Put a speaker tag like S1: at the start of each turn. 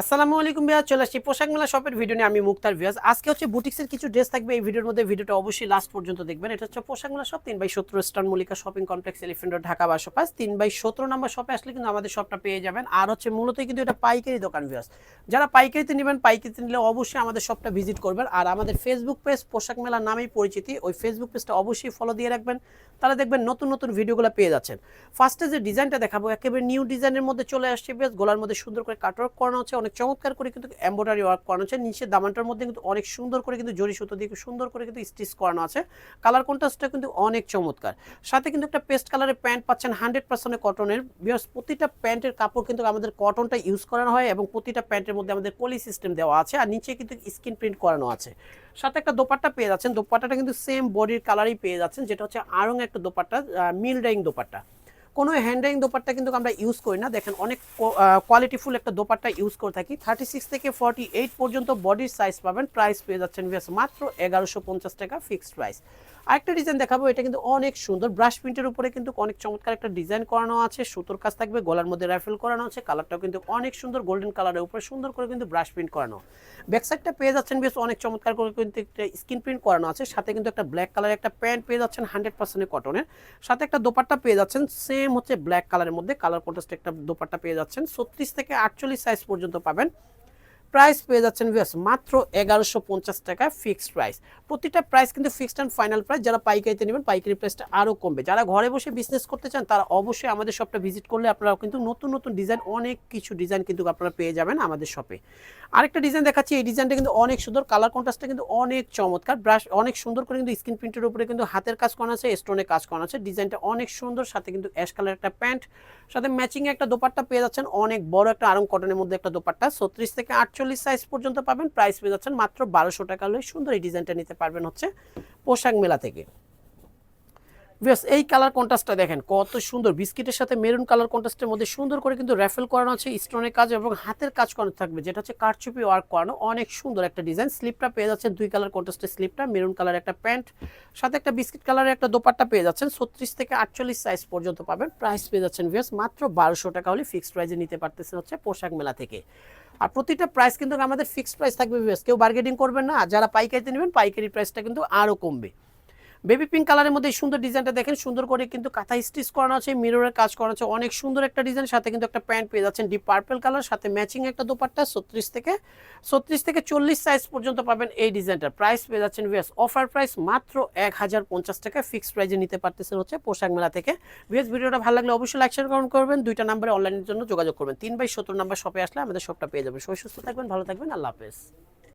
S1: আসসালামু আলাইকুম ভাইয়া, চলে আসছি পোশাক মেলা শপের ভিডিও নিয়ে। আমি মুক্তার ভিয়াস আজকে হচ্ছে বুটিক্সের কিছু ড্রেস থাকবে। এই ভিডিওর মধ্যে ভিডিওটা অবশ্যই লাস্ট পর্যন্ত দেখবেন। এটা হচ্ছে পোশাক মেলা শপ তিন বাই সতেরো star Mallika shopping complex elephant Dhaka বাসো তিন বাই সতেরো নম্বর শপে আসলে কিন্তু আমাদের শপটা পেয়ে যাবেন। আর হচ্ছে মূলত কিন্তু এটা পাইকারি দোকান ভিয়াস যারা পাইকারিতে নেবেন, পাইকারিতে নিলে অবশ্যই আমাদের শপটা ভিজিট করবেন। আর আমাদের ফেসবুক পেজ পোশাক মেলা নামেই পরিচিতি। ওই ফেসবুক পেজটা অবশ্যই ফলো দিয়ে রাখবেন। তাহলে দেখবেন নতুন নতুন ভিডিওগুলো পেয়ে যাচ্ছেন। ফার্স্টে যে ডিজাইনটা দেখাবো, একেবারে নিউ ডিজাইনের মধ্যে চলে আসছে। বেশ, গোলার মধ্যে সুন্দর করে কাটওয়ার্ক করানো হচ্ছে। অনেক চমৎকার করে কিন্তু এমব্রয়ডারি ওয়ার্ক করানো হচ্ছে নিচের দামানটার মধ্যে কিন্তু অনেক সুন্দর করে কিন্তু জরি সুতো দিয়ে সুন্দর করে কিন্তু স্টিচ করানো আছে। কালার কন্ট্রাস্টটা কিন্তু অনেক চমৎকার। সাথে কিন্তু একটা পেস্ট কালারের প্যান্ট পাচ্ছেন হান্ড্রেড পার্সেন্ট কটনের বিকজ প্রতিটা প্যান্টের কাপড় কিন্তু আমাদের কটনটা ইউজ করানো হয় এবং প্রতিটা প্যান্টের মধ্যে আমাদের পলি সিস্টেম দেওয়া আছে আর নিচে কিন্তু স্ক্রিন প্রিন্ট করানো আছে। সাথে একটা দোপাট্টা পেয়ে যাচ্ছেন। দোপাট্টাটা কিন্তু সেম বডির কালারই পেয়ে যাচ্ছেন। যেটা হচ্ছে আরং একটা দোপাট্টা মিল ডাইং দোপাট্টা। কোনো হ্যান্ডাইং দোপাট্টা কিন্তু আমরা ইউজ করি না। দেখেন অনেক কোয়ালিটিফুল একটা দোপাট্টা ইউজ করে থাকি। থার্টি সিক্স থেকে ফর্টি এইট পর্যন্ত বডির সাইজ পাবেন। প্রাইস পেয়ে যাচ্ছেন বিয়াস মাত্র এগারোশো পঞ্চাশ টাকা ফিক্সড প্রাইস আরেকটা ডিজাইন দেখাবো, এটা কিন্তু অনেক সুন্দর। ব্রাশ প্রিন্টের উপরে কিন্তু অনেক চমৎকার একটা ডিজাইন করানো আছে। সুতোর কাজ থাকবে, গলার মধ্যে রাইফেল করানো আছে। কালারটাও কিন্তু অনেক সুন্দর গোল্ডেন কালারের উপরে সুন্দর করে কিন্তু ব্রাশ প্রিন্ট করানো। ব্যাকসাইডটা পেয়ে যাচ্ছেন বেশ অনেক চমৎকার করে কিন্তু একটা স্কিন প্রিন্ট করানো আছে। সাথে কিন্তু একটা ব্ল্যাক কালারের একটা প্যান্ট পেয়ে যাচ্ছেন হান্ড্রেড পার্সেন্টের কটনের সাথে একটা দোপাট্টা পেয়ে যাচ্ছেন সেম হচ্ছে ব্ল্যাক কালারের মধ্যে। কালার কন্ট্রাস্ট একটা দোপাট্টা পেয়ে যাচ্ছেন। ছত্রিশ থেকে আটচল্লিশ সাইজ পর্যন্ত পাবেন। প্রাইস পেয়ে যাচ্ছেন ভিউয়ার্স মাত্র এগারোশো পঞ্চাশ টাকা ফিক্সড প্রাইস প্রতিটা প্রাইস কিন্তু ফিক্সড অ্যান্ড ফাইনাল প্রাইস যারা পাইকারিতে নেবেন, পাইকারি প্রাইসটা আরও কমবে। যারা ঘরে বসে বিজনেস করতে চান, তারা অবশ্যই আমাদের শপটা ভিজিট করলে আপনারা কিন্তু নতুন নতুন ডিজাইন অনেক কিছু ডিজাইন কিন্তু আপনারা পেয়ে যাবেন আমাদের শপে আরেকটা ডিজাইন দেখাচ্ছি, এই ডিজাইনটা কিন্তু অনেক সুন্দর কালার কন্ট্রাস্টটা কিন্তু অনেক চমৎকার। ব্রাশ অনেক সুন্দর করে কিন্তু স্ক্রিন প্রিন্টের উপরে কিন্তু হাতের কাজ করা আছে স্টোনে কাজ করা আছে। ডিজাইনটা অনেক সুন্দর, সাথে কিন্তু অ্যাশ কালার একটা প্যান্ট সাথে ম্যাচিং একটা দোপাট্টা পেয়ে যাচ্ছেন, অনেক বড় একটা আরং কটনের মধ্যে একটা দোপাট্টা, ছত্রিশ থেকে আটচল্লিশ সাইজ পর্যন্ত পাবেন। প্রাইস পেয়ে যাচ্ছেন মাত্র বারোশো টাকা। হলে সুন্দর এই ডিজাইনটা নিতে পারবেন হচ্ছে পোশাক মেলা থেকে। বেশ এই কালার কন্ট্রাস্টটা দেখেন, কত সুন্দর। বিস্কিটের সাথে মেরুন কালার কন্ট্রাস্টের মধ্যে সুন্দর করে কিন্তু র্যাফেল করানো আছে স্টোনের কাজ এবং হাতের কাজ করানো থাকবে, যেটা হচ্ছে কারচুপি ওয়ার্ক করানো। অনেক সুন্দর একটা ডিজাইন স্লিপটা পেয়ে যাচ্ছেন দুই কালার কন্ট্রাস্টের স্লিপটা মেরুন কালার একটা প্যান্ট সাথে একটা বিস্কিট কালারের একটা দোপাট্টা পেয়ে যাচ্ছেন। ছত্রিশ থেকে আটচল্লিশ সাইজ পর্যন্ত পাবেন। প্রাইস পেয়ে যাচ্ছেন ভিয়াস মাত্র বারোশো টাকা হলে ফিক্সড প্রাইসে নিতে পারতেছেন হচ্ছে পোশাক মেলা থেকে। আর প্রতিটা প্রাইস কিন্তু আমাদের ফিক্সড প্রাইস থাকবে কেউ বার্গেনিং করবেন না যারা পাইকারিতে নেবেন, পাইকারি প্রাইসটা কিন্তু আরও কমবে। বেবি পিঙ্ক কালারের মধ্যে সুন্দর ডিজাইনটা দেখেন, সুন্দর করে কিন্তু কাঁথা স্টিচ করানো আছে মিররের কাজ করানো আছে, অনেক সুন্দর একটা ডিজাইন সাথে কিন্তু একটা প্যান্ট পেয়ে যাচ্ছেন ডিপ পার্পল কালার সাথে ম্যাচিং একটা দোপাট্টা, ছত্রিশ থেকে ছত্রিশ থেকে চল্লিশ সাইজ পর্যন্ত পাবেন এই ডিজাইনটার প্রাইস পেয়ে যাচ্ছেন ভিএস অফার প্রাইস মাত্র এক হাজার পঞ্চাশ টাকা ফিক্সড প্রাইজে নিতে পারতেছেন হচ্ছে পোশাক মেলা থেকে। ভিএস ভিডিওটা ভালো লাগলে অবশ্যই লাইক শেয়ার করবেন। দুইটা নাম্বারে অনলাইনের জন্য যোগাযোগ করবেন। তিন বাই সত্তর নাম্বার শপে আসলে আমাদের শপটা পেয়ে যাবেন। সুস্থ থাকবেন, ভালো থাকবেন, আল্লাহ হাফেজ।